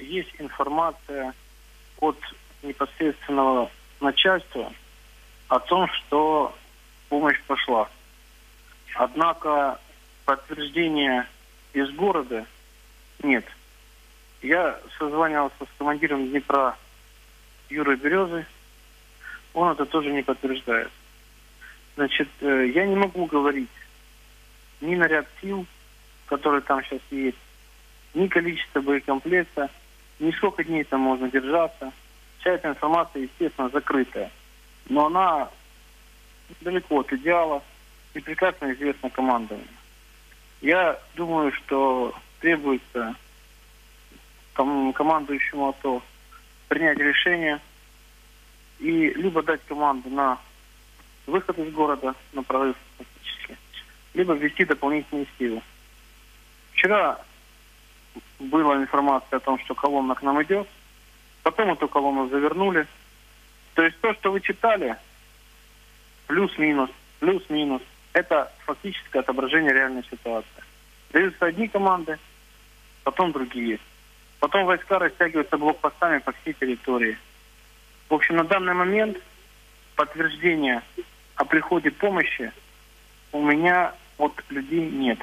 есть информация от непосредственного начальства о том, что помощь пошла. Однако подтверждения из города нет. Я созванивался с командиром Днепра Юрой Березы. Он это тоже не подтверждает. Значит, э, я не могу говорить ни наряд сил, который там сейчас есть, ни количество боекомплекта, ни сколько дней там можно держаться. Вся эта информация, естественно, закрытая. Но она далеко от идеала и прекрасно известна командованию. Я думаю, что требуется ком- командующему АТО принять решение и либо дать команду на выход из города, на прорыв фактически, либо ввести дополнительные силы. Вчера была информация о том, что колонна к нам идет, потом эту колонну завернули. То есть то, что вы читали, плюс-минус, плюс-минус, это фактическое отображение реальной ситуации. Даются одни команды, потом другие. Потом войска растягиваются блокпостами по всей территории. В общем, на данный момент подтверждения о приходе помощи у меня от людей нет.